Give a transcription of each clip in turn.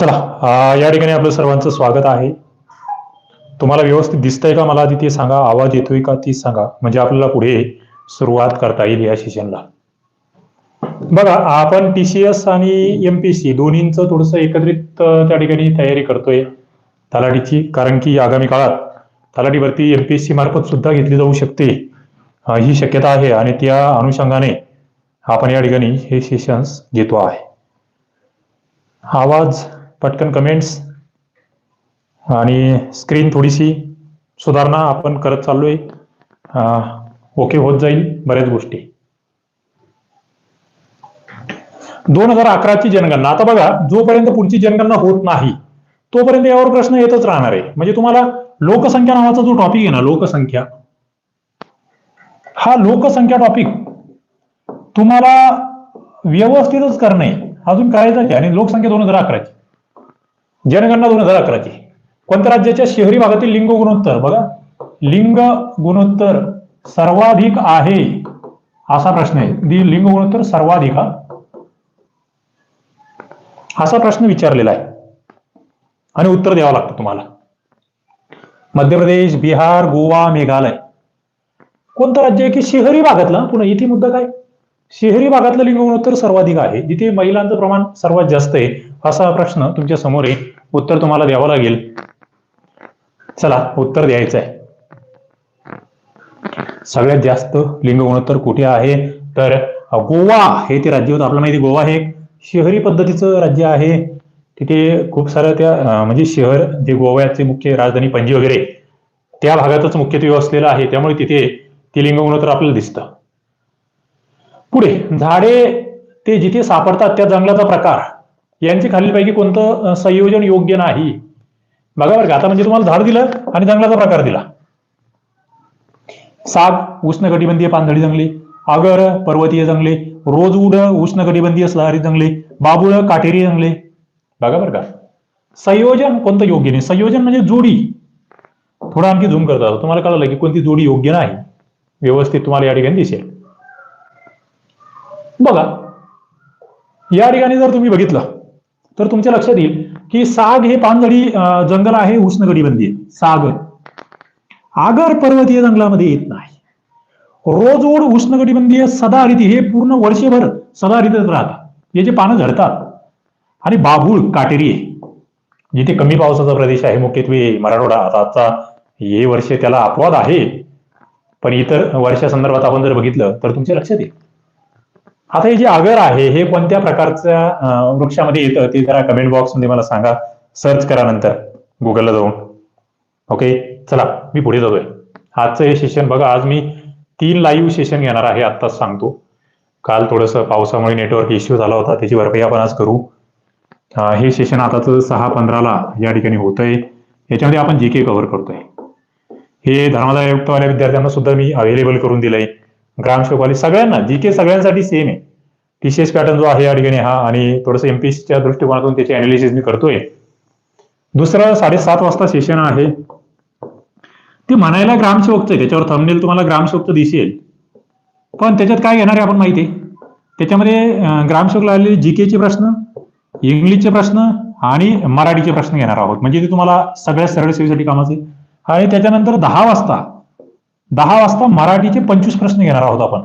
चला या ठिकाणी आपलं सर्वांचं स्वागत आहे. तुम्हाला व्यवस्थित दिसतंय का मला आधी ते सांगा? आवाज येतोय का ती सांगा. म्हणजे आपल्याला पुढे सुरुवात करता येईल या सेशनला बघा आपण टीसीएस आणि एमपीसी दोन्हींचं थोडस एकत्रित त्या ठिकाणी तयारी करतोय तलाठीची. कारण की आगामी काळात तलाठी भरती मार्फत सुद्धा घेतली जाऊ शकते. ही शक्यता आहे आणि त्या अनुषंगाने आपण या ठिकाणी हे सेशन्स घेतो आहे. आवाज पटकन कमेंट्स आणि स्क्रीन थोडीशी सुधारणा आपण करत चाललोय. ओके होत जाईल बऱ्याच गोष्टी. दोन हजार अकराची जनगणना. आता बघा जोपर्यंत पुढची जनगणना होत नाही तोपर्यंत यावर प्रश्न येतच राहणार आहे. म्हणजे तुम्हाला लोकसंख्या नावाचा जो टॉपिक आहे ना लोकसंख्या हा लोकसंख्या टॉपिक तुम्हाला व्यवस्थितच करणे अजून करायचं आहे. आणि लोकसंख्या दोन हजार अकराची. जनगणना दोन हजार अकराची. कोणत्या राज्याच्या शहरी भागातील लिंग गुणोत्तर? बघा. लिंग गुणोत्तर सर्वाधिक आहे असा प्रश्न आहे. लिंग गुणोत्तर सर्वाधिक हा. असा प्रश्न विचारलेला आहे. आणि उत्तर द्यावं लागतं तुम्हाला. मध्य प्रदेश बिहार गोवा मेघालय. कोणतं राज्य आहे की शहरी भागातला? पुन्हा इथे मुद्दा काय? शहरी भागातलं लिंग गुणोत्तर सर्वाधिक आहे. जिथे महिलांचं प्रमाण सर्वात जास्त आहे. असा प्रश्न तुमच्यासमोर आहे उत्तर तुम्हाला द्यावं लागेल. चला उत्तर द्यायचं आहे सगळ्यात जास्त लिंग गुणोत्तर कुठे आहे? तर गोवा हे ते राज्य होतं. आपल्याला माहिती आहे, गोवा हे शहरी पद्धतीचं राज्य आहे. तिथे खूप साऱ्या त्या म्हणजे शहर जे गोव्याचे मुख्य राजधानी पणजी वगैरे त्या भागातच मुख्यत्वे असलेलं आहे. त्यामुळे तिथे ते लिंग गुणोत्तर आपल्याला दिसतं. पुढे झाडे ते जिथे सापडतात त्या जंगलाचा प्रकार. यांचे खालीलपैकी कोणतं संयोजन योग्य नाही? बघा बरं का आता म्हणजे तुम्हाला झाड दिलं आणि जंगलाचा प्रकार दिला. साग उष्णकटिबंधीय पानझडी जंगले. आगर पर्वतीय जंगले. रोजवूड उष्णकटिबंधीय सहारी जंगले. बाबुळ काटेरी जंगले. बघा बरं का. संयोजन कोणतं योग्य नाही? संयोजन म्हणजे जोडी. थोडं आणखी झूम करता तुम्हाला कळलं की कोणती जोडी योग्य नाही. व्यवस्थित तुम्हाला या ठिकाणी दिसेल. बघा. या ठिकाणी जर तुम्ही बघितलं तर तुमच्या लक्षात येईल की साग हे पानझडी जंगल आहे उष्णकटिबंधीय साग. आगर पर्वतीय जंगलामध्ये येत नाही. रोजवूड उष्णकटिबंधीय सदाहरित हे पूर्ण वर्षभर सदाहरितच राहतात. जे पानं झडतात आणि बाभूळ काटेरी आहे. जिथे कमी पावसाचा प्रदेश आहे मुख्यत्वे मराठवाडा. आता आजचा हे वर्ष त्याला अपवाद आहे. पण इतर वर्षासंदर्भात आपण जर बघितलं तर तुमच्या लक्षात येईल. आता हे जे आगर आहे हे कोणत्या प्रकारच्या वृक्षामध्ये येतं ते जरा कमेंट बॉक्समध्ये मला सांगा. सर्च करा नंतर गुगलला जाऊन. ओके चला मी पुढे जातोय. आजचं हे सेशन बघा आज मी तीन लाईव्ह सेशन घेणार आहे आत्ताच सांगतो. काल थोडंसं पावसामुळे नेटवर्क इश्यू झाला होता त्याची भरपाई आपण आज करू. हे सेशन आताच सहा पंधराला या ठिकाणी होतंय. याच्यामध्ये आपण जी के कव्हर करतोय. हे धर्मादाय आयुक्तवाल्या विद्यार्थ्यांना सुद्धा मी अवेलेबल करून दिलंय. ग्रामसेवकवाले सगळ्यांना जी के सगळ्यांसाठी सेम आहे. टीसीएस पॅटर्न जो आहे या ठिकाणी हा आणि थोडंसं एमपीसीच्या दृष्टिकोनातून त्याचे अनालिसिस मी करतोय. दुसरं साडेसात वाजता सेशन आहे. ते म्हणायला ग्रामसेवकचं आहे त्याच्यावर थंबनेल तुम्हाला ग्रामसेवकचं दिसेल. पण त्याच्यात काय घेणार आहे आपण माहिती आहे? त्याच्यामध्ये अं, ग्रामसेवकला आलेले जीकेचे प्रश्न इंग्लिशचे प्रश्न आणि मराठीचे प्रश्न घेणार आहोत. म्हणजे ते तुम्हाला सगळ्या सरळ सेवेसाठी कामाचे आणि त्याच्यानंतर दहा वाजता दहा वाजता मराठीचे पंचवीस प्रश्न घेणार आहोत आपण.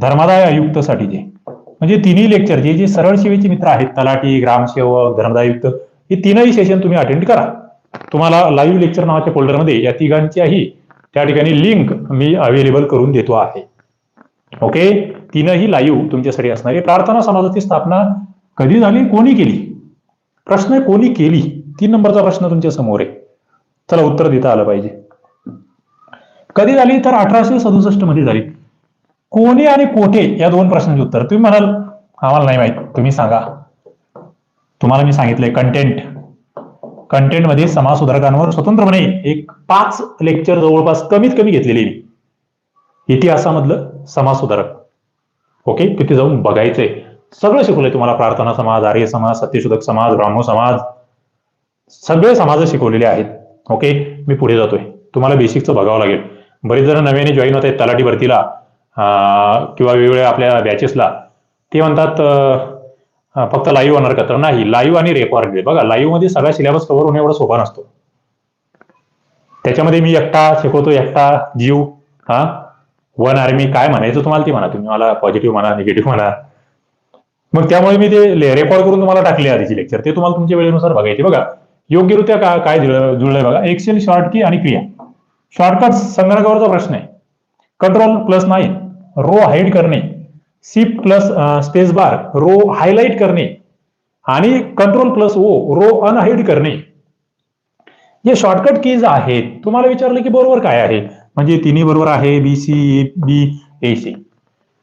धर्मादाय आयुक्तसाठीचे म्हणजे तिन्ही लेक्चर जे जे सरळ सेवेचे मित्र आहेत तलाठी ग्रामसेवक धर्मदाय आयुक्त हे तीनही सेशन तुम्ही अटेंड करा. तुम्हाला लाईव्ह लेक्चर नावाच्या फोल्डरमध्ये या तिघांच्याही त्या ठिकाणी लिंक मी अवेलेबल करून देतो आहे. ओके तीनही लाईव्ह तुमच्यासाठी असणार. आहे प्रार्थना समाजाची स्थापना कधी झाली? कोणी केली? प्रश्न कोणी केली? तीन नंबरचा प्रश्न तुमच्यासमोर आहे. चला उत्तर देता आलं पाहिजे. कधी झाली? तर अठराशे सदुसष्टमध्ये झाली. कोणी आणि कोठे या दोन प्रश्नांचे उत्तर? तुम्ही म्हणाल आम्हाला नाही माहीत. तुम्ही सांगा. तुम्हाला मी सांगितलंय कंटेंट कंटेंटमध्ये समाज सुधारकांवर स्वतंत्रपणे एक पाच लेक्चर जवळपास कमीत कमी घेतलेले मी. इतिहासामधलं समाज सुधारक ओके तिथे जाऊन बघायचंय. सगळं शिकवलंय तुम्हाला प्रार्थना समाज आर्य समाज सत्यशोधक समाज ब्राह्मण समाज. सगळे समाज शिकवलेले आहेत. ओके मी पुढे जातोय. तुम्हाला बेसिकचं बघावं लागेल. बरेच जण नव्याने जॉईन होत आहेत तलाठी भरतीला किंवा वेगवेगळ्या आपल्या बॅचेसला ते म्हणतात फक्त लाईव्ह होणार का? तर नाही लाईव्ह आणि रेकॉर्ड बघा लाईव्हमध्ये सगळा सिलेबस कव्हर होणे एवढा सोपा नसतो. त्याच्यामध्ये मी एकटा शिकवतो एकटा जीव हा? वन आर्मी काय म्हणायचं तुम्हाला ते म्हणा. तुम्ही मला पॉझिटिव्ह म्हणा निगेटिव्ह म्हणा. मग त्यामुळे मी ते रेकॉर्ड करून तुम्हाला टाकले आधीचे लेक्चर ते तुम्हाला तुमच्या वेळेनुसार बघायचे. बघा योग्यरित्या काय दिलं- जुळलंय बघा. एक्सेल शॉर्ट की आणि क्रिया. शॉर्टकट संगणकावरचा प्रश्न आहे. Control plus nine row hide करणे. Shift plus space bar row highlight करणे. आणि control plus O row unhide करणे. जे शॉर्टकट कीज आहेत. तुम्हाला विचारलं की बरोबर काय आहे? म्हणजे तिन्ही बरोबर आहे बी सी बी ए सी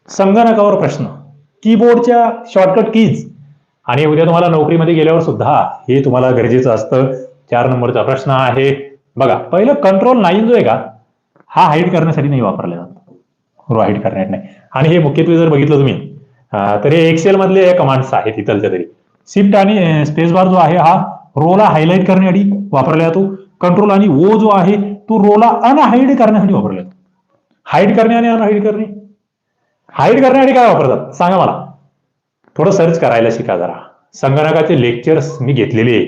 संगणकावर प्रश्न. कीबोर्डच्या शॉर्टकट कीज आणि उद्या तुम्हाला नोकरीमध्ये गेल्यावर सुद्धा हे तुम्हाला गरजेचं असतं. चार नंबरचा प्रश्न आहे. बघा पहिलं कंट्रोल नाईन जो आहे का हा हाईड करण्यासाठी नाही वापरला जात. रो हाईड करण्यासाठी नाही. आणि हे मुख्यत्वे जर बघितलं तुम्ही तर हे एक्सेल मधले कमांड्स आहेत इथलच्या तरी. शिफ्ट आणि स्पेस बार जो आहे हा रोला हायलाइट करण्यासाठी वापरला जातो. कंट्रोल आणि ओ जो आहे तो रोला अनहाईड करण्यासाठी वापरला जातो. हाईड करणे आणि अनहाईड करणे. हाईड करण्यासाठी काय वापरतात? सांगा मला. थोडं सर्च करायला शिका जरा. संगणकाचे लेक्चर्स मी घेतलेले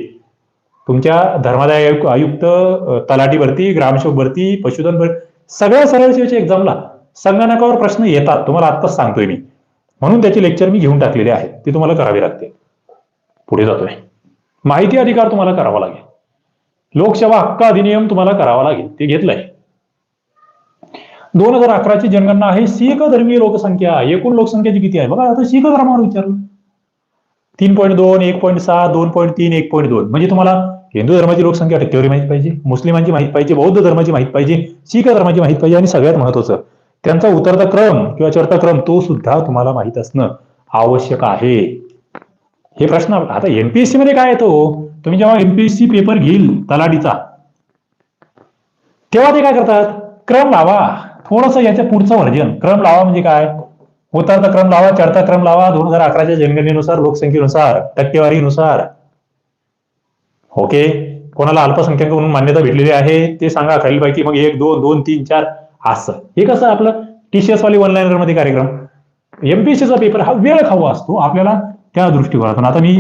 तुमच्या धर्मादाय आयुक्त अ, तलाठी भरती ग्रामसेवक भरती पशुधन भरती सगळ्या सरळ सेवेच्या एक्झामला संगणकावर प्रश्न येतात तुम्हाला आत्ताच सांगतोय मी. म्हणून त्याचे लेक्चर मी घेऊन टाकलेले आहेत ते तुम्हाला करावे लागते. पुढे जातोय. माहिती अधिकार तुम्हाला करावा लागेल. लोकसेवा हक्क अधिनियम तुम्हाला करावा लागेल. ते घेतलंय. दोन हजार अकराची जनगणना आहे. शीख धर्मीय लोकसंख्या एकूण लोकसंख्याची किती आहे? बघा आता शीख धर्मावर विचारलं. तीन पॉईंट दोन एक पॉईंट सहा दोन पॉईंट तीन एक पॉईंट दोन. म्हणजे तुम्हाला हिंदू धर्माची लोकसंख्या टक्केवारी माहीत पाहिजे मुस्लिमांची माहीत पाहिजे बौद्ध धर्माची माहीत पाहिजे शीख धर्माची माहीत पाहिजे आणि सगळ्यात महत्वाचं त्यांचा उतरता क्रम किंवा चढता क्रम तो सुद्धा तुम्हाला माहीत असणं आवश्यक आहे. हे प्रश्न आता एमपीएससी मध्ये काय येतो तुम्ही जेव्हा एमपीएससी पेपर घेईल तलाठीचा तेव्हा ते काय करतात? क्रम लावा. थोडस याच्या पुढचं व्हर्जन क्रम लावा म्हणजे काय? उतरता क्रम लावा चढता क्रम लावा दोन हजार अकराच्या जनगणनेनुसार लोकसंख्येनुसार टक्केवारीनुसार. ओके कोणाला अल्पसंख्याक म्हणून मान्यता भेटलेली आहे ते सांगा खालीलपैकी. मग एक दोन दोन तीन चार असं. हे कसं आपलं? टीसीएस वाली वन लाईनरमध्ये कार्यक्रम एमपीएससीचा पेपर हा वेळ खावा असतो आपल्याला त्या दृष्टिकोनातून. आता मी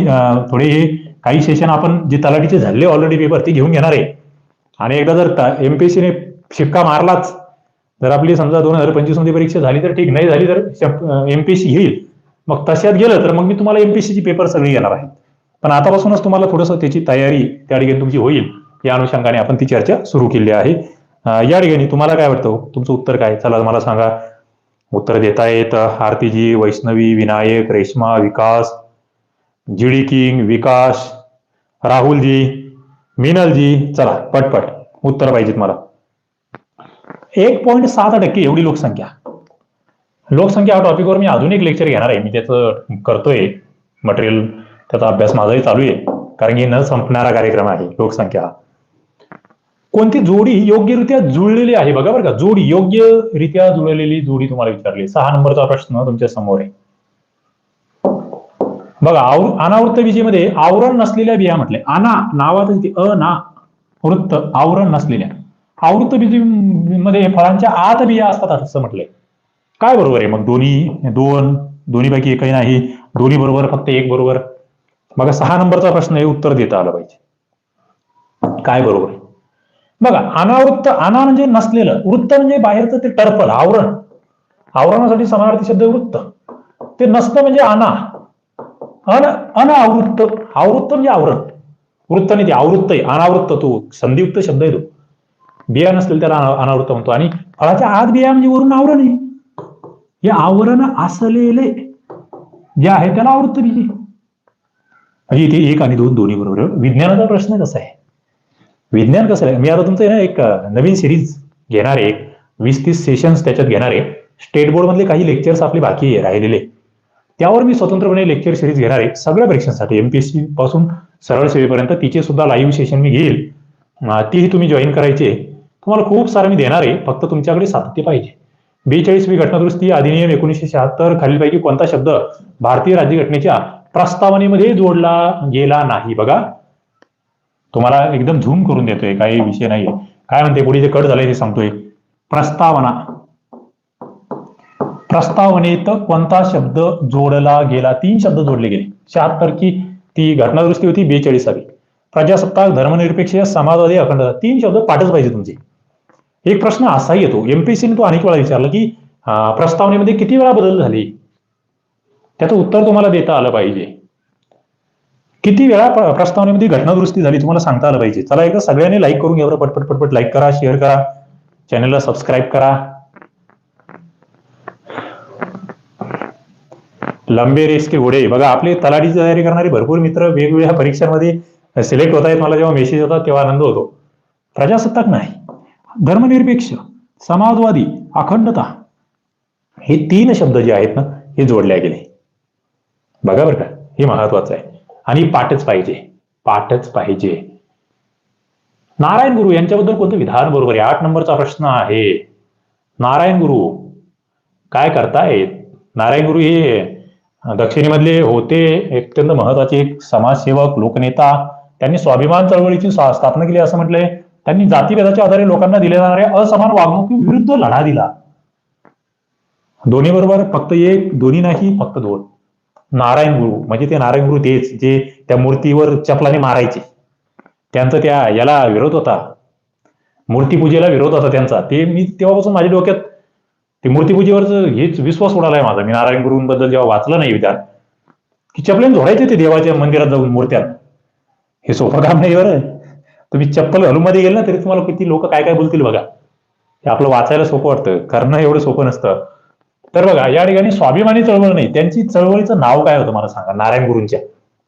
थोडे हे काही सेशन आपण जे तलाठीचे झाले ऑलरेडी पेपर ते घेऊन घेणार आहे. आणि एकदा जर एमपीएससीने शिक्का मारलाच जर आपली समजा दोन हजार पंचवीसमध्ये परीक्षा झाली तर ठीक नाही झाली तर एमपीएससी घेईल मग तशात गेलं तर मग मी तुम्हाला एमपीएससीची पेपर सगळी घेणार आहे. पण आतापासूनच तुम्हाला थोडंसं त्याची तयारी त्या ठिकाणी तुमची होईल या अनुषंगाने आपण ती चर्चा सुरू केली आहे. या ठिकाणी तुम्हाला काय वाटतं? तुमचं उत्तर काय? चला मला सांगा. उत्तर देता येत. आरतीजी वैष्णवी विनायक रेश्मा विकास जीडी किंग विकास राहुलजी मिनलजी चला पटपट. उत्तर पाहिजेत मला. एक पॉईंट सात टक्के एवढी लोकसंख्या. लोकसंख्या या टॉपिकवर मी अजून एक लेक्चर घेणार आहे. मी त्याचं करतोय मटेरियल त्याचा अभ्यास माझाही चालू आहे. कारण की न संपणारा कार्यक्रम आहे लोकसंख्या कोणती जोडी योग्यरित्या जुळलेली आहे बघा बरं का. जोडी योग्यरित्या जुळलेली जोडी तुम्हाला विचारली. सहा नंबरचा प्रश्न तुमच्यासमोर आहे. बघा आव अनावृत्त विजेमध्ये आवरण नसलेल्या बिया म्हटले. अना नावातच ते ना. वृत्त आवरण नसलेल्या. आवृत्त बीजीमध्ये फळांच्या आत बिया असतात असं म्हटलंय. काय बरोबर आहे? मग दोन्ही दोन दोन्हीपैकी एकही नाही दोन्ही बरोबर फक्त एक बरोबर. बघा सहा नंबरचा प्रश्न आहे उत्तर देता आलं पाहिजे. काय बरोबर आहे? बघा अनावृत्त अना म्हणजे नसलेलं वृत्त म्हणजे बाहेरचं ते टर्पल आवरण. आवरणासाठी समानार्थी शब्द वृत्त. ते नसतं म्हणजे अना. अन अनावृत्त. आवृत्त म्हणजे आवरण. वृत्त नाही ते आवृत्त आहे अनावृत्त तो संधियुक्त शब्द आहे तो. बिया नसतील त्याला अनावृत म्हणतो. आणि फळाच्या आत बिया म्हणजे वरून आवरण आहे. हे आवरण असलेले जे आहे त्याला आवृत्त बीजे म्हणजे इथे एक आणि दोन दोन्ही बरोबर. विज्ञानाचा प्रश्न कसा आहे. विज्ञान कसं आहे? मी आता तुमचं ना एक नवीन सिरीज घेणार आहे. वीस तीस सेशन्स त्याच्यात घेणार आहे. स्टेट बोर्ड मधले काही लेक्चर्स आपले बाकी आहे राहिलेले. त्यावर मी स्वतंत्रपणे लेक्चर सिरीज घेणार आहे. सगळ्या परीक्षांसाठी. एमपीएससी पासून सरळ सेवेपर्यंत तिचे सुद्धा लाईव्ह सेशन मी घेईल. तीही तुम्ही जॉईन करायचे. तुम्हाला खूप सारं मी देणार आहे. फक्त तुमच्याकडे सातत्य पाहिजे. बेचाळीसवी घटनादुरुस्ती अधिनियम एकोणीसशे शहात्तर खालीलपैकी कोणता शब्द भारतीय राज्यघटनेच्या प्रस्तावनेमध्ये जोडला गेला नाही बघा. तुम्हाला एकदम झूम करून देतोय काही विषय नाहीये. काय म्हणते पुढे जे कट झालंय ते सांगतोय. प्रस्तावना. प्रस्तावनेत कोणता शब्द जोडला गेला? तीन शब्द जोडले गेले. शहात्तर की ती घटनादुरुस्ती होती बेचाळीसावी. प्रजासत्ताक धर्मनिरपेक्ष समाजवादी अखंड तीन शब्द पाठच पाहिजे तुमचे. एक प्रश्न असाही येतो. एमपीसीने तो अनेक वेळा विचारला की प्रस्तावनेमध्ये किती वेळा बदल झाले? त्याचं उत्तर तुम्हाला देता आलं पाहिजे. किती वेळा प्र- प्रस्तावनेमध्ये घटनादुरुस्ती झाली तुम्हाला सांगता आलं पाहिजे. चला एकदा सगळ्यांनी लाईक करून घ्या बरं पटपट पटपट लाईक करा शेअर करा. चॅनलला सबस्क्राईब करा. लंबे रेस के घोडे. बघा आपले तलाठीची तयारी करणारे भरपूर मित्र वेगवेगळ्या परीक्षांमध्ये सिलेक्ट होत आहेत मला जेव्हा मेसेज होतात तेव्हा आनंद होतो. प्रजासत्ताक नाही. धर्मनिरपेक्ष समाजवादी अखंडता हे तीन शब्द जे आहेत ना हे जोडले गेले. बघा बरं का हे महत्वाचं आहे. आणि पाठच पाहिजे पाठच पाहिजे. नारायण गुरु यांच्याबद्दल कोणतं विधान बरोबर आहे? आठ नंबरचा प्रश्न आहे. नारायण गुरु काय करतायत? नारायण गुरु हे दक्षिणेमधले होते अत्यंत महत्त्वाचे एक समाजसेवक लोकनेता. त्यांनी स्वाभिमान चळवळीची स्थापना केली असं म्हटलंय. त्यांनी जातीभेदाच्या आधारे लोकांना दिल्या जाणाऱ्या असमान वागणुकीविरुद्ध लढा दिला. दोन्ही बरोबर फक्त एक दोन्ही नाही फक्त दोन. नारायण गुरु म्हणजे ते नारायण गुरु तेच जे त्या मूर्तीवर चपलाने मारायचे. त्यांचा त्या याला विरोध होता. मूर्तीपूजेला विरोध होता त्यांचा. ते मी तेव्हापासून माझ्या डोक्यात ते मूर्तीपूजेवरच हेच विश्वास उडालाय माझा. मी नारायण गुरुंबद्दल जेव्हा वाचलं नाही विधान की चपलेन झोडायचे ते देवाच्या मंदिरात जाऊन मूर्त्यात. हे सोपं काम नाही बरं. तुम्ही चप्पल घालून मध्ये गेल ना तरी तुम्हाला किती लोक काय काय बोलतील बघा. हे आपलं वाचायला सोपं वाटतं. करणं एवढं सोपं नसतं. तर बघा या ठिकाणी स्वाभिमानी चळवळ नाही. त्यांची चळवळीचं नाव काय होतं मला सांगा? नारायण गुरूंच्या.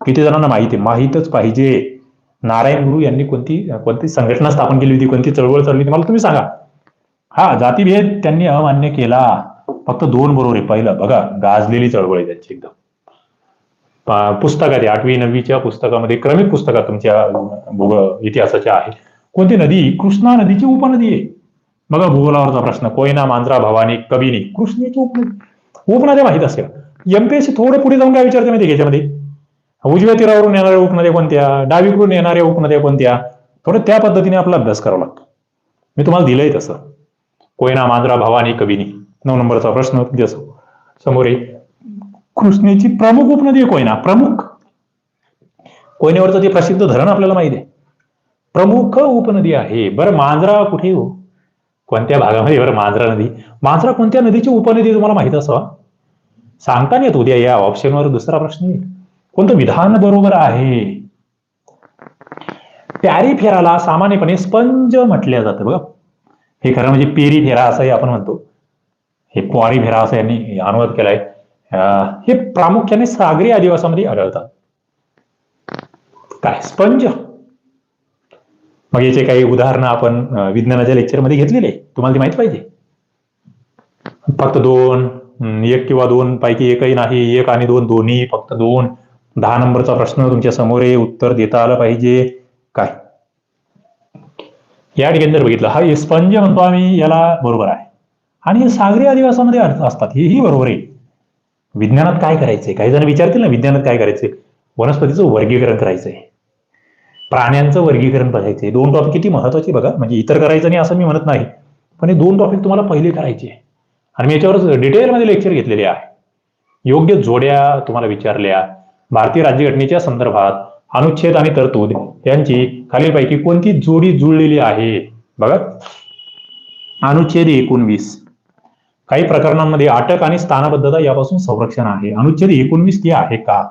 किती जणांना माहिती आहे? माहीतच पाहिजे. नारायण गुरु यांनी कोणती कोणती संघटना स्थापन केली होती? कोणती चळवळ चालली होती? मला तुम्ही सांगा. हा जातीभेद त्यांनी अमान्य केला. फक्त दोन बरोबर आहे. पहिलं बघा गाजलेली चळवळ आहे त्यांची एकदम. पुस्तकात आहे. आठवी नववीच्या पुस्तकामध्ये क्रमिक पुस्तकात तुमच्या भूगोल इतिहासाच्या आहे कोणती नदी? कृष्णा नदीची उपनदी आहे. बघा भूगोलावरचा प्रश्न. कोयना मांजरा भवानी कबिनी. कृष्णेची उपनदी. उपनद्या माहीत असेल एमपीएससी थोडं पुढे जाऊन काय विचारते माहिती याच्यामध्ये? उजव्या तीरावरून येणाऱ्या उपनद्या कोणत्या? डावीकडून येणाऱ्या उपनद्या कोणत्या? थोडं त्या पद्धतीने आपला अभ्यास करावा लागतो. मी तुम्हाला दिलंय तसं. कोयना मांजरा भवानी कबिनी. नऊ नंबरचा प्रश्न तुमच्यासमोर आहे. कृष्णेची प्रमुख उपनदी आहे कोयना? प्रमुख. कोयनेवरचं ते प्रसिद्ध धरण आपल्याला माहिती आहे. प्रमुख उपनदी आहे. बरं मांजरा कुठे हो? कोणत्या भागामध्ये? बरं मांजरा नदी. मांजरा कोणत्या नदीची उपनदी तुम्हाला माहीत असावा सांगता नाही येत उद्या या ऑप्शनवर दुसरा प्रश्न येईल. कोणतं विधान बरोबर आहे? प्यारी फेराला सामान्यपणे स्पंज म्हटल्या जातं बघा. हे खरं म्हणजे पेरी फेरा असंही आपण म्हणतो. हे क्वारी फेरा असं यांनी अनुवाद केलाय. हे प्रामुख्याने सागरी आदिवासामध्ये आढळतात काय स्पंज मग याचे काही उदाहरणं आपण विज्ञानाच्या लेक्चरमध्ये घेतलेले तुम्हाला ते माहीत पाहिजे फक्त दोन एक किंवा दोन पैकी एकही नाही एक आणि दोन दोन्ही फक्त दोन दहा नंबरचा प्रश्न तुमच्यासमोर आहे उत्तर देता आलं पाहिजे काय या ठिकाणी जर बघितलं हा स्पंज म्हणतो आम्ही याला बरोबर आहे आणि सागरी आदिवासामध्ये असतात हेही बरोबर आहे विज्ञानात काय करायचंय? काही जण विचारतील ना विज्ञानात काय करायचंय? वनस्पतीचं वर्गीकरण करायचंय. प्राण्यांचं वर्गीकरण बघायचंय. दोन टॉपिक किती महत्त्वाचे बघा. म्हणजे इतर करायचं नाही असं मी म्हणत नाही. पण हे दोन टॉपिक तुम्हाला पहिले करायचे. आणि मी याच्यावर डिटेलमध्ये लेक्चर घेतलेले आहे. योग्य जोड्या तुम्हाला विचारल्या. भारतीय राज्यघटनेच्या संदर्भात अनुच्छेद आणि तरतूद यांची खालीलपैकी कोणती जोडी जुळलेली आहे? बघा. अनुच्छेद एकोणवीस. काही प्रकरणांमध्ये अटक आणि स्थानबद्धता यापासून संरक्षण आहे. अनुच्छेद एकोणवीस ती आहे का?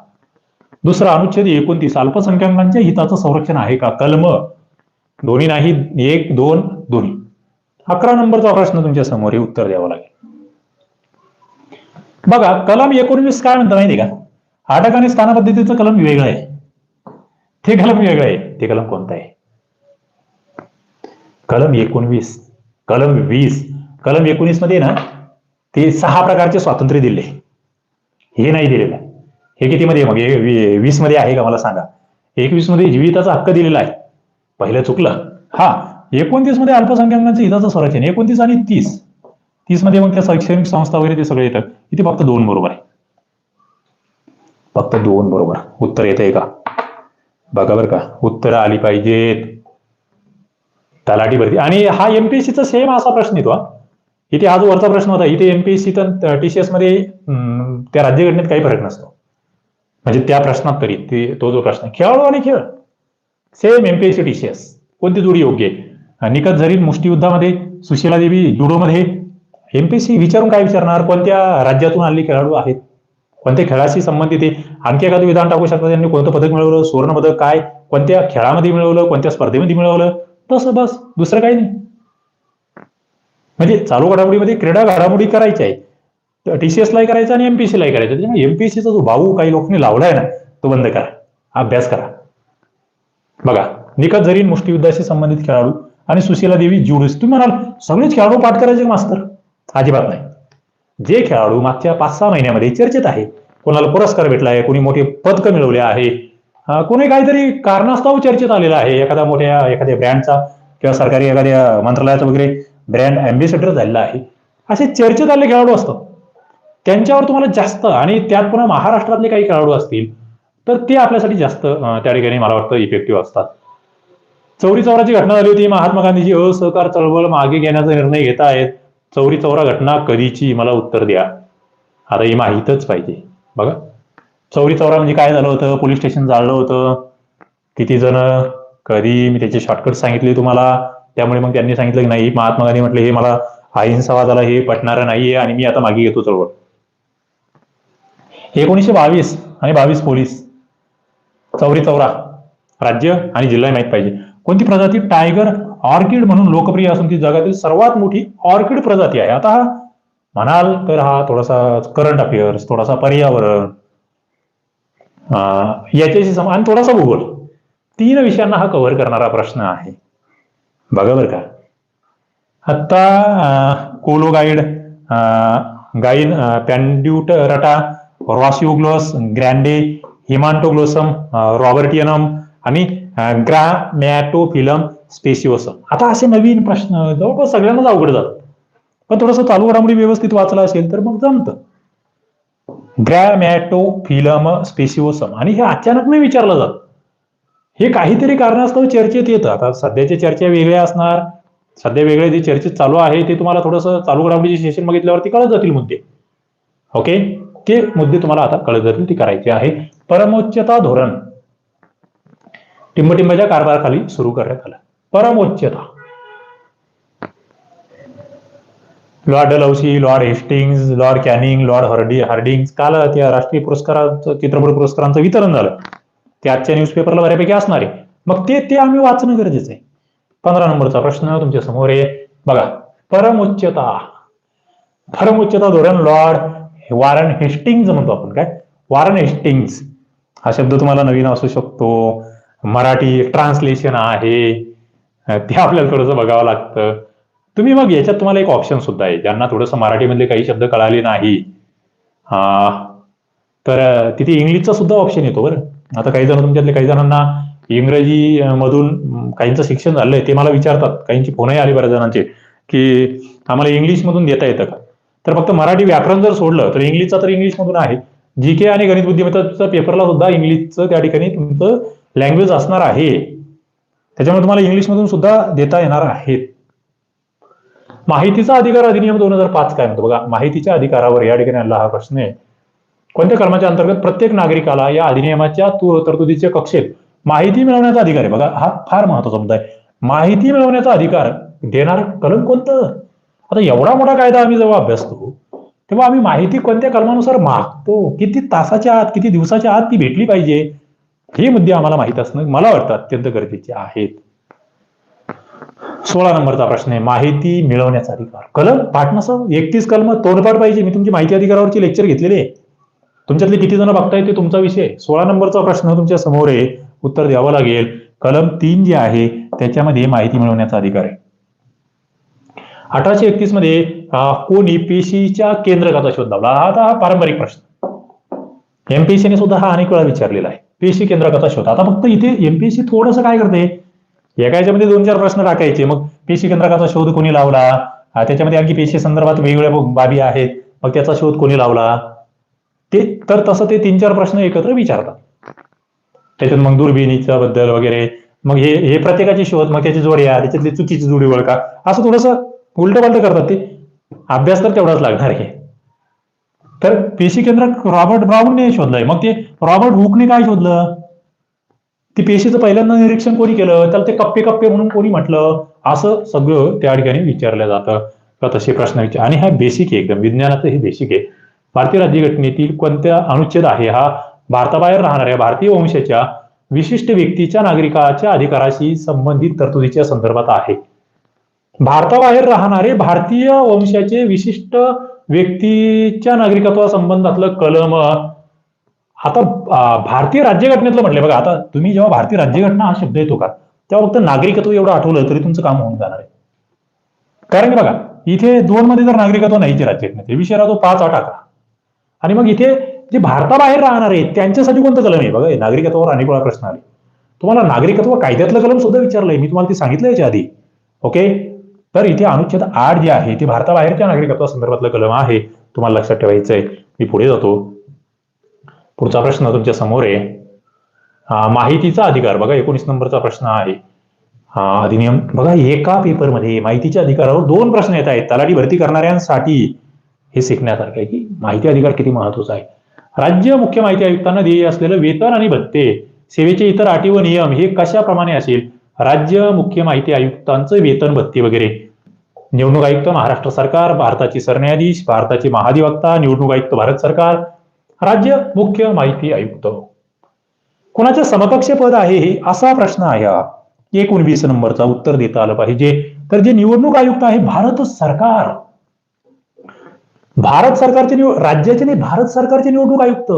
दुसरा अनुच्छेद एकोणतीस अल्पसंख्याकांच्या हिताचं संरक्षण आहे का? कलम दोन्ही नाही एक दोन दोन्ही. अकरा नंबरचा प्रश्न तुमच्यासमोर हे उत्तर द्यावं लागेल. बघा कलम एकोणवीस काय म्हणतं माहिती आहे का? अटक आणि स्थानपद्धतीचं कलम वेगळं आहे. ते कलम वेगळं आहे. ते कलम कोणतं आहे? कलम एकोणवीस. कलम वीस. कलम एकोणीसमध्ये ना ते सहा प्रकारचे स्वातंत्र्य दिले. हे नाही दिलेलं. हे किती मध्ये? मग वीसमध्ये आहे का? मला सांगा. एकवीसमध्ये जीविताचा हक्क दिलेला आहे. पहिलं चुकलं. हा एकोणतीसमध्ये अल्पसंख्याकांचं हिताचं संरक्षण एकोणतीस आणि तीस. तीसमध्ये मग त्या शैक्षणिक संस्था वगैरे ते सगळे येतात. इथे फक्त दोन बरोबर आहे. फक्त दोन बरोबर. उत्तर येत आहे का? बघा बरं का. उत्तर आली पाहिजेत. तलाठी भरती. आणि हा एमपीएससीचा सेम असा प्रश्न येतो हा. इथे हा जो वरचा प्रश्न होता इथे एमपीएससी तर टीसीएसमध्ये त्या राज्यघटनेत काही फरक नसतो. म्हणजे त्या प्रश्नात तरी ते तो जो प्रश्न खेळाडू आणि खेळ. सेम एमपीएससी टीसीएस कोणती जोडी योग्य आहे? निकत झरीन मुष्टियुद्धामध्ये सुशीला देवी जुडोमध्ये. एमपीएससी विचारून काय विचारणार? कोणत्या राज्यातून आणले खेळाडू आहेत? कोणत्या खेळाशी संबंधित आहे? आणखी एखादं विधान टाकू शकतात त्यांनी? कोणतं पदक मिळवलं? सुवर्ण पदक काय? कोणत्या खेळामध्ये मिळवलं? कोणत्या स्पर्धेमध्ये मिळवलं? तसं बस. दुसरं काही नाही. म्हणजे चालू घडामोडीमध्ये क्रीडा घडामोडी करायच्या आहे. टीसीएसलाही करायचं आणि एमपीसीलाही करायचं. त्याच्यामुळे एमपीसीचा जो भाऊ काही लोकांनी लावलाय ना तो बंद करा. अभ्यास करा. बघा निकत जरीन मुष्टियुद्धाशी संबंधित खेळाडू आणि सुशीला देवी जुडूस तुम्ही म्हणाल सगळेच खेळाडू पाठ करायचे मास्तर? अजिबात नाही. जे खेळाडू मागच्या पाच सहा महिन्यामध्ये चर्चेत आहे कोणाला पुरस्कार भेटला आहे कोणी मोठे पदक मिळवले आहे कोणी काहीतरी कारणास्तव चर्चेत आलेला आहे एखाद्या मोठ्या एखाद्या ब्रँडचा किंवा सरकारी एखाद्या मंत्रालयाचा वगैरे ब्रँड अँबेसेडर झालेला आहे. असे चर्चेत आलेले खेळाडू असतात. त्यांच्यावर तुम्हाला जास्त आणि त्यात पुन्हा महाराष्ट्रातले काही खेळाडू असतील तर ते आपल्यासाठी जास्त त्या ठिकाणी मला वाटतं इफेक्टिव्ह असतात. चौरी चौराची घटना झाली होती. महात्मा गांधीजी असहकार चळवळ मागे घेण्याचा निर्णय घेत आहेत. चौरी चौरा घटना कधीची? मला उत्तर द्या. आता हे माहीतच पाहिजे. बघा. चौरी चौरा म्हणजे काय झालं होतं? पोलीस स्टेशन जाळलं होतं. किती जण? कधी? मी त्याचे शॉर्टकट सांगितले तुम्हाला. त्यामुळे मग त्यांनी सांगितलं की नाही महात्मा गांधी म्हटले हे मला अहिंसावादाला हे पटणारं नाहीये आणि मी आता मागे घेतो चळवळ. एकोणीसशे बावीस आणि बावीस पोलीस चौरी चौरा राज्य आणि जिल्हा माहीत पाहिजे. कोणती प्रजाती? टायगर ऑर्किड म्हणून लोकप्रिय असून ती जगातील सर्वात मोठी ऑर्किड प्रजाती आहे. आता हा म्हणाल तर हा थोडासा करंट अफेअर्स थोडासा पर्यावरण याच्याशी सम आणि थोडासा भूगोल. तीन विषयांना हा कव्हर करणारा प्रश्न आहे. बघा बरं का. आता कोलो गाईड गाईन पॅन्ड्यूट रटा रॉसिओग्लोस ग्रँडे हिमांटोग्लोसम रॉबर्टियनम आणि ग्रामॅटोफिलम स्पेसिओसम. आता असे नवीन प्रश्न जवळपास सगळ्यांनाच अवघड जातात. पण थोडंसं चालू घडामोडी व्यवस्थित वाचला असेल तर मग जमतं. ग्रॅमॅटोफिलम स्पेसिओसम. आणि हे अचानक नाही विचारलं जातं. हे काहीतरी कारणास्तव चर्चेत येतं. आता सध्याच्या चर्चा वेगळ्या असणार. सध्या वेगळे जे चर्चेत चालू आहे ते तुम्हाला थोडंसं चालू घडामोडीचे सेशन बघितल्यावरती कळत जातील मुद्दे. ओके ते मुद्दे तुम्हाला आता कळत जातील ते करायचे आहे. परमोच्चता धोरण. टिंबटिंबाच्या कारभाराखाली सुरू करण्यात आलं. परमोच्चता. Lord Dalhousie Lord Hastings Lord Canning Lord Hardy Hardinge काल त्या राष्ट्रीय पुरस्काराचं चित्रपट पुरस्कारांचं वितरण झालं. ते आजच्या न्यूजपेपरला बऱ्यापैकी असणार आहे. मग ते ते आम्ही वाचणं गरजेचं आहे. पंधरा नंबरचा प्रश्न तुमच्यासमोर आहे. बघा परमोच्चता. परमोच्चता धोरण लॉर्ड वॉरन हेस्टिंग्ज म्हणतो आपण काय? Warren Hastings. हा शब्द तुम्हाला नवीन असू शकतो. मराठी ट्रान्सलेशन आहे. ते आपल्याला थोडंसं बघावं लागतं. तुम्ही मग याच्यात तुम्हाला एक ऑप्शन सुद्धा आहे. ज्यांना थोडंसं मराठीमधले काही शब्द कळाले नाही. हा. तर तिथे इंग्लिशचा सुद्धा ऑप्शन येतो बरं. आता काही जण तुमच्यातले काही जणांना इंग्रजी मधून काहींचं शिक्षण झालंय ते मला विचारतात. काहींची फोनही आली बऱ्याच जणांचे की आम्हाला इंग्लिश मधून देता येतं का? तर फक्त मराठी व्याकरण जर सोडलं तर इंग्लिशचा तर इंग्लिश मधून आहे. जी के आणि गणित बुद्धिमत्ताच्या पेपरला सुद्धा इंग्लिशचं त्या ठिकाणी तुमचं लँग्वेज असणार आहे. त्याच्यामुळे तुम्हाला इंग्लिश मधून सुद्धा देता येणार आहेत. माहितीचा अधिकार अधिनियम दोन हजार पाच काय म्हणतो? बघा माहितीच्या अधिकारावर या ठिकाणी आला हा प्रश्न आहे. कोणत्या कलमाच्या अंतर्गत प्रत्येक नागरिकाला या अधिनियमाच्या तु- तरतुदीच्या कक्षेत माहिती मिळवण्याचा अधिकार आहे? बघा हा फार महत्त्वाचा मुद्दा आहे. माहिती मिळवण्याचा अधिकार देणार कलम कोणतं? आता एवढा मोठा कायदा आम्ही जेव्हा अभ्यासतो तेव्हा आम्ही माहिती कोणत्या कलमानुसार मागतो? किती तासाच्या आत किती दिवसाच्या आत ती भेटली पाहिजे? हे मुद्दे आम्हाला माहीत असणं मला वाटतं अत्यंत गरजेचे आहेत. सोळा नंबरचा प्रश्न आहे माहिती मिळवण्याचा अधिकार. कलम पाठ नसावं एकतीस कलम तोडपाठ पाहिजे. मी तुमची माहिती अधिकारावरची लेक्चर घेतलेले आहे. तुमच्यातले किती जण बघताय ते तुमचा विषय. सोळा नंबरचा प्रश्न तुमच्यासमोर आहे. उत्तर द्यावं लागेल. कलम तीन जे आहे त्याच्यामध्ये माहिती मिळवण्याचा अधिकार आहे. अठराशे एकतीसमध्ये कोणी पेशीच्या केंद्रकाचा शोध लावला. हा आता हा पारंपरिक प्रश्न. एमपीएससीने सुद्धा हा अनेक वेळा विचारलेला आहे. पेशी केंद्रकाचा शोध. आता फक्त इथे एमपीएससी थोडंसं काय करते? एका याच्यामध्ये दोन चार प्रश्न टाकायचे. मग पेशी केंद्रकाचा शोध कोणी लावला? त्याच्यामध्ये आणखी पेशी संदर्भात वेगवेगळ्या बाबी आहेत. मग त्याचा शोध कोणी लावला? ते तर तसं ते तीन चार प्रश्न एकत्र विचारतात. त्याच्यात मग दुर्बिणीच्या बद्दल वगैरे मग हे हे प्रत्येकाची शोध मग त्याची जोडी आहे त्याच्यातली चुकीची जोडी ओळखा. असं थोडंसं उलट पालट करतात ते. अभ्यास तर तेवढाच लागणार आहे. तर पेशी केंद्र रॉबर्ट ब्राऊनने शोधलंय. मग ते रॉबर्ट हुकने काय शोधलं? ती पेशीचं पहिल्यांदा निरीक्षण कोणी केलं? त्याला ते कप्पे कप्पे म्हणून कोणी म्हटलं? असं सगळं त्या ठिकाणी विचारलं जातं. का तसे प्रश्न विचार आणि हा बेसिक आहे एकदम. विज्ञानाचं हे बेसिक आहे. भारतीय राज्यघटनेतील कोणत्या अनुच्छेद आहे हा भारताबाहेर राहणाऱ्या भारतीय वंशाच्या विशिष्ट व्यक्तीच्या नागरिकाच्या अधिकाराशी संबंधित तरतुदीच्या संदर्भात आहे. भारताबाहेर राहणारे भारतीय वंशाचे विशिष्ट व्यक्तीच्या नागरिकत्वासंबंधातलं कलम आता भारतीय राज्यघटनेतलं म्हटलं बघा आता तुम्ही जेव्हा भारतीय राज्यघटना हा शब्द येतो का तेव्हा फक्त नागरिकत्व एवढं आठवलं तरी तुमचं काम होऊन जाणार आहे. कारण की बघा इथे दोन मध्ये जर नागरिकत्व नाहीचे राज्यघटनेत विषय राहतो पाच आठ अकरा. आणि मग इथे जे भारताबाहेर राहणार आहेत त्यांच्यासाठी कोणतं कलम आहे? बघा नागरिकत्वावर अनेक वेळा प्रश्न आले. तुम्हाला नागरिकत्व कायद्यातलं कलम सुद्धा विचारलंय. मी तुम्हाला ते सांगितलं याच्या आधी. ओके? तर इथे अनुच्छेद आठ जे आहे ते भारताबाहेरच्या नागरिकत्वा संदर्भातलं कलम आहे. तुम्हाला लक्षात ठेवायचं आहे मी पुढे जातो. पुढचा प्रश्न तुमच्यासमोर आहे. माहितीचा अधिकार. बघा एकोणीस नंबरचा प्रश्न आहे. हा अधिनियम. बघा एका पेपरमध्ये माहितीच्या अधिकारावर दोन प्रश्न येत आहेत. तलाठी भरती करणाऱ्यांसाठी हे शिकण्यासारखं आहे की माहिती अधिकार किती महत्त्वाचा आहे. राज्य मुख्य माहिती आयुक्तांना ध्येय असलेलं वेतन आणि भत्ते सेवेचे इतर अटी व नियम हे कशाप्रमाणे असेल? राज्य मुख्य माहिती आयुक्तांचं वेतन भत्ते वगैरे. निवडणूक आयुक्त महाराष्ट्र सरकार भारताचे सरन्यायाधीश भारताचे महाधिवक्ता निवडणूक आयुक्त भारत सरकार राज्य मुख्य माहिती आयुक्त. कोणाचं समकक्ष पद आहे हे असा प्रश्न आहे हा. एकोणवीस नंबरचा उत्तर देता आलं पाहिजे. तर जे निवडणूक आयुक्त आहे भारत सरकार. भारत सरकारचे निव राज्याचे नाही भारत सरकारचे निवडणूक आयुक्त.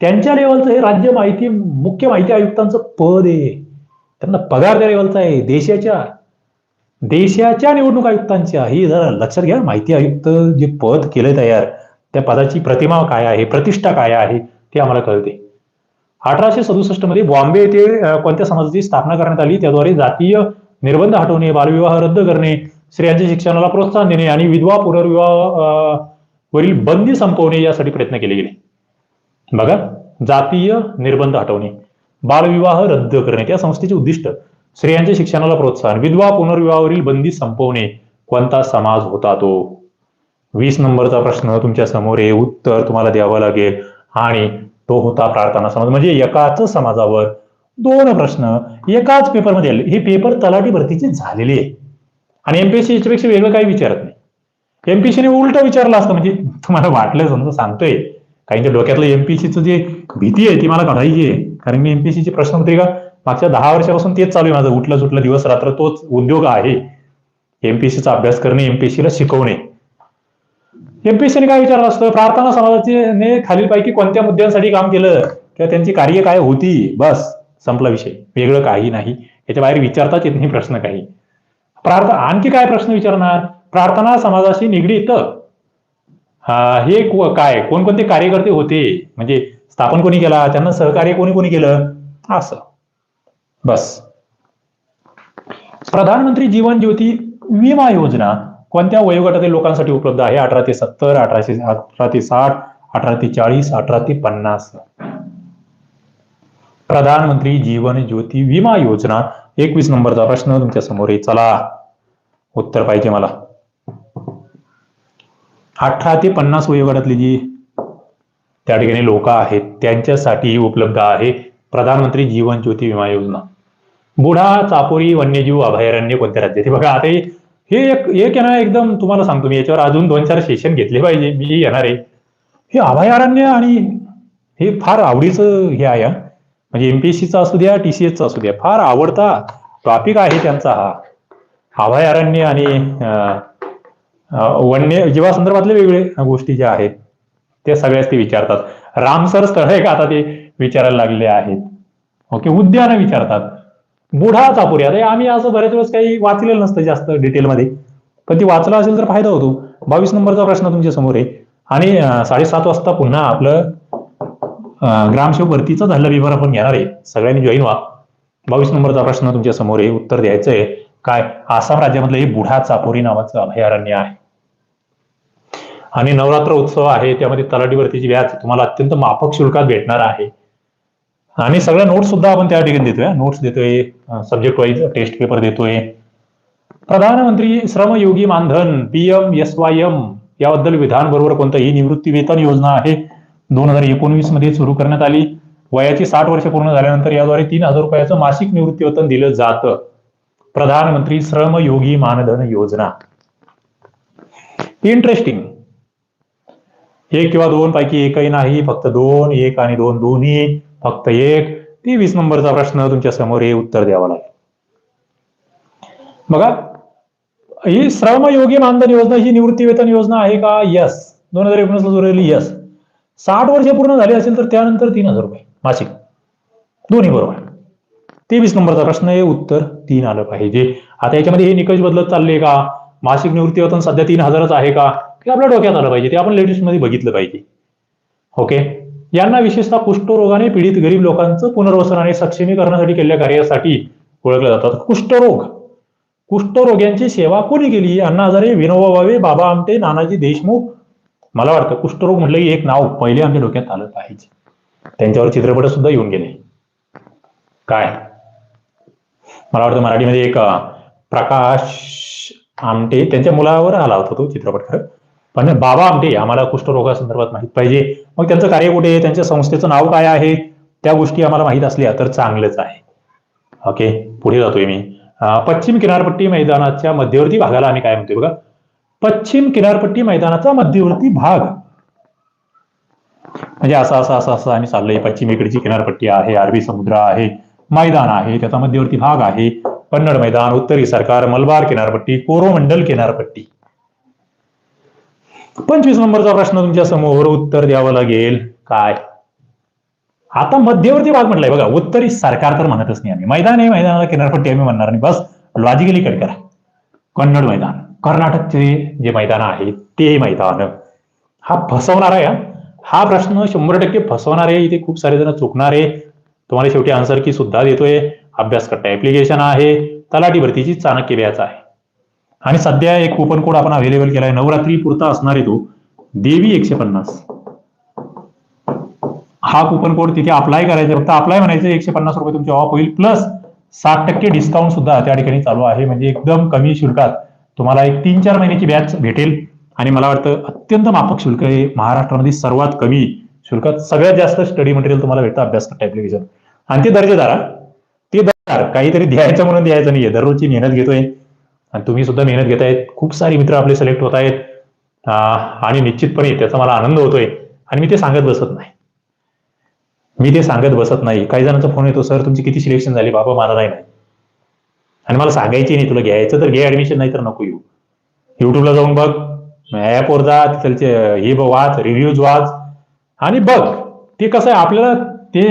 त्यांच्या लेवलचं हे राज्य माहिती मुख्य माहिती आयुक्तांचं पद आहे. त्यांना पगार त्या लेवलचा आहे. देशाच्या देशाच्या निवडणूक आयुक्तांच्या ही जरा लक्षात घ्या. माहिती आयुक्त जे पद केले तयार त्या पदाची प्रतिमा काय आहे प्रतिष्ठा काय आहे ते आम्हाला कळते. अठराशे सदुसष्टमध्ये बॉम्बे येथे कोणत्या समाजाची स्थापना करण्यात आली? त्याद्वारे जातीय निर्बंध हटवणे बालविवाह रद्द करणे स्त्रियांच्या शिक्षणाला प्रोत्साहन देणे आणि विधवा पुनर्विवाह वरील बंदी संपवणे यासाठी प्रयत्न केले गेले. बघा जातीय निर्बंध हटवणे बालविवाह रद्द करणे त्या संस्थेचे उद्दिष्ट स्त्रियांच्या शिक्षणाला प्रोत्साहन विधवा पुनर्विवाहावरील बंदी संपवणे कोणता समाज होता तो? वीस नंबरचा प्रश्न तुमच्यासमोर आहे उत्तर तुम्हाला द्यावं लागेल. आणि तो होता प्रार्थना समाज म्हणजे एकाच समाजावर दोन प्रश्न एकाच पेपरमध्ये आले. हे पेपर तलाठी भरतीचे झालेले आहे. आणि एमपीएससी याच्यापेक्षा वेगळं काही विचारत नाही. एमपीसीने उलट विचारलं असतं. म्हणजे तुम्हाला वाटलं समजा सांगतोय. काहींच्या डोक्यातलं एमपीसीचं जे भीती आहे ती मला काढायची आहे. कारण मी एमपीसीची प्रश्नपत्रिका मागच्या दहा वर्षापासून तेच चालू आहे माझं. उठलं सुटलं दिवस रात्र तोच उद्योग आहे. एमपीसीचा अभ्यास करणे एमपीसीला शिकवणे. एमपीसीने काय विचारलं असतं? प्रार्थना समाजाचे ने खालीलपैकी कोणत्या मुद्द्यांसाठी काम केलं? किंवा त्यांची कार्य काय होती? बस संपला विषय. वेगळं काही नाही. याच्या बाहेर विचारताच येत नाही प्रश्न काही. प्रार्थना आणखी काय प्रश्न विचारणार? प्रार्थना समाजाशी निगडीत. हा, हे काय? कोणकोणते कार्यकर्ते होते? म्हणजे स्थापन कोणी केला? त्यांना सहकार्य कोणी कोणी केलं? असं. बस. प्रधानमंत्री जीवन ज्योती विमा योजना कोणत्या वयोगटातील लोकांसाठी उपलब्ध आहे? अठरा ते सत्तर अठराशे अठरा ते साठ अठरा ते चाळीस अठरा ते पन्नास. प्रधानमंत्री जीवन ज्योती विमा योजना. एकवीस नंबरचा प्रश्न तुमच्यासमोर आहे. चला. उत्तर पाहिजे मला. अठरा ते पन्नास वयोगटातली जी त्या ठिकाणी लोक आहेत त्यांच्यासाठी उपलब्ध आहे प्रधानमंत्री जीवन ज्योती विमा योजना. बुढा चापोरी वन्यजीव अभयारण्य कोणत्या राज्यात बघा आता हे एक एक आहे ना एकदम तुम्हाला सांगतो मी याच्यावर अजून दोन चार सेशन घेतले पाहिजे मी येणार आहे. हे अभयारण्य आणि हे फार आवडीचं हे आहे म्हणजे एमपीएससीचा असू द्या टीसीएसचा असू द्या फार आवडता टॉपिक आहे त्यांचा हा. अभयारण्य आणि वन्य जीवासंदर्भातले वेगळे गोष्टी ज्या आहेत त्या सगळ्याच ते विचारतात. रामसर स्थळ आहे का? आता ते विचारायला लागले आहेत. ओके उद्यानं विचारतात. बुढा चापुरी आता आम्ही असं बऱ्याच वेळेस काही वाचलेलं नसतं जास्त डिटेलमध्ये. पण ती वाचलं असेल तर फायदा होतो. बावीस नंबरचा प्रश्न तुमच्यासमोर आहे. आणि साडेसात वाजता पुन्हा आपलं अं, ग्रामसेवक भरतीचा झालेला पेपर आपण घेणार आहे. सगळ्यांनी जॉईन व्हा. बावीस नंबरचा प्रश्न तुमच्यासमोर आहे. उत्तर द्यायचं आहे. काय? आसाम राज्यामधलं हे बुढा चापोरी नावाचं अभयारण्य आहे. आणि नवरात्र उत्सव आहे त्यामध्ये तलाठी भरतीची व्याज तुम्हाला अत्यंत माफक शुल्कात भेटणार आहे. आणि सगळ्या नोट्स सुद्धा आपण त्या ठिकाणी देतोय नोट्स देतोय सब्जेक्ट वाईज टेस्ट पेपर देतोय. प्रधानमंत्री श्रमयोगी मानधन पीएम एस वाय एम याबद्दल विधान बरोबर कोणतं ही निवृत्ती वेतन योजना आहे? दोन हजार एकोणवीसमध्ये सुरू करण्यात आली. वयाची साठ वर्ष पूर्ण झाल्यानंतर याद्वारे तीन हजार रुपयाचं मासिक निवृत्ती वेतन दिलं जातं. प्रधानमंत्री श्रमयोगी मानधन योजना. इंटरेस्टिंग एक किंवा दोन पैकी एकही नाही फक्त दोन एक आणि दोन दोन्ही फक्त एक. तेवीस नंबरचा प्रश्न तुमच्यासमोर हे उत्तर द्यावं लागेल. बघा ही श्रमयोगी मानधन योजना ही निवृत्ती वेतन योजना आहे का? यस दोन हजार एकोणीस ला जोडलेली यस साठ वर्ष पूर्ण झाली असेल तर त्यानंतर तीन हजार रुपये मासिक. दोन्ही बरोबर. तेवीस नंबरचा प्रश्न आहे उत्तर तीन आलं पाहिजे. आता याच्यामध्ये हे निकष बदलत चालले का? मासिक निवृत्ती वेतन सध्या तीन हजारच आहे का? ते आपल्या डोक्यात आलं पाहिजे ते आपण लेटेस्टमध्ये बघितलं पाहिजे. ओके? यांना विशेषतः कुष्ठरोगाने पीडित गरीब लोकांचं पुनर्वसन आणि सक्षमीकरणासाठी केलेल्या कार्यासाठी ओळखले जातात कुष्ठरोग. कुष्ठरोग्यांची सेवा कोणी केली? अण्णा हजारे विनोबा भावे बाबा आमटे नानाजी देशमुख. मला वाटतं कुष्ठरोग म्हटलं की एक नाव पहिले आमच्या डोक्यात आलं पाहिजे. त्यांच्यावर चित्रपट सुद्धा येऊन गेले. काय? मला वाटतं मराठीमध्ये एक प्रकाश आमटे त्यांच्या मुलावर आला होता तो चित्रपट खरं. पण बाबा आमटे आम्हाला कुष्ठरोगासंदर्भात माहीत पाहिजे. मग त्यांचं कार्य कुठे आहे? त्यांच्या संस्थेचं नाव काय आहे? त्या गोष्टी आम्हाला माहीत असल्या तर चांगलंच आहे. ओके पुढे जातोय मी. पश्चिम किनारपट्टी मैदानाच्या मध्यवर्ती भागाला आम्ही काय म्हणतोय बघा? पश्चिम किनारपट्टी मैदानाचा मध्यवर्ती भाग. म्हणजे असं असं असं असं आम्ही चाललोय. पश्चिमेकडची किनारपट्टी आहे अरबी समुद्र आहे मैदान आहे त्याचा मध्यवर्ती भाग आहे. कन्नड मैदान उत्तरी सरकार मलबार किनारपट्टी कोरोमंडल किनारपट्टी. पंचवीस नंबरचा प्रश्न तुमच्यासमोर उत्तर द्यावं लागेल. काय? आता मध्यवर्ती भाग म्हटलाय बघा उत्तरी सरकार तर म्हणतच नाही आम्ही. मैदान आहे मैदानाला किनारपट्टी आम्ही म्हणणार नाही. बस लॉजिकली कट करा. कन्नड मैदान कर्नाटकचे जे मैदान आहे ते मैदान. हा फसवणार आहे हा. प्रश्न शंभर टक्के फसवणार आहे इथे खूप सारे जण चुकणार आहे. तुम्हाला शेवटी आन्सर की सुद्धा देतोय. अभ्यास करता ऍप्लिकेशन आहे तलाठी भरतीची चाणक्य व्याच आहे. आणि सध्या एक कुपन कोड आपण अवेलेबल केला आहे नवरात्री पुरता असणार आहे तो. देवी एकशे पन्नास. हा कुपन कोड तिथे अप्लाय करायचा फक्त अप्लाय म्हणायचं एकशे पन्नास रुपये तुमचे ऑफ होईल. प्लस साठ टक्के डिस्काउंट सुद्धा त्या ठिकाणी चालू आहे. म्हणजे एकदम कमी शुल्कात तुम्हाला एक तीन चार महिन्याची बॅच भेटेल. आणि मला वाटतं अत्यंत माफक शुल्क आहे. महाराष्ट्रामध्ये सर्वात कमी शुल्कात सगळ्यात जास्त स्टडी मटेरियल तुम्हाला भेटतं अभ्यास करता ऍप्लिकेशन आणि ते दर्जेदार ते दर्जेदार. काहीतरी द्यायचं म्हणून द्यायचं नाहीये. दररोजची मेहनत घेतोय. आणि तुम्ही सुद्धा मेहनत घेतायत. खूप सारे मित्र आपले सिलेक्ट होत आहेत. आणि निश्चितपणे त्याचा मला आनंद होतोय. आणि मी ते सांगत बसत नाही. मी ते सांगत बसत नाही. काही जणांचा फोन येतो सर तुमची किती सिलेक्शन झाली? बाबा मला नाही नाही आणि मला सांगायची नाही तुला घ्यायचं तर घे ऍडमिशन नाही तर नको येऊ. युट्यूबला जाऊन बघ. ऍपवर जा तिथलचे हे बघ वाच रिव्ह्यूज वाच. आणि बघ. ते कसं आहे आपल्याला ते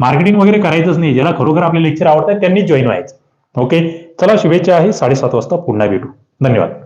मार्केटिंग वगैरे करायचंच नाही. ज्याला खरोखर आपले लेक्चर आवडतात त्यांनीच जॉईन व्हायचं. ओके? चला शुभेच्छा आहे. साडेसात वाजता पुन्हा भेटू. धन्यवाद.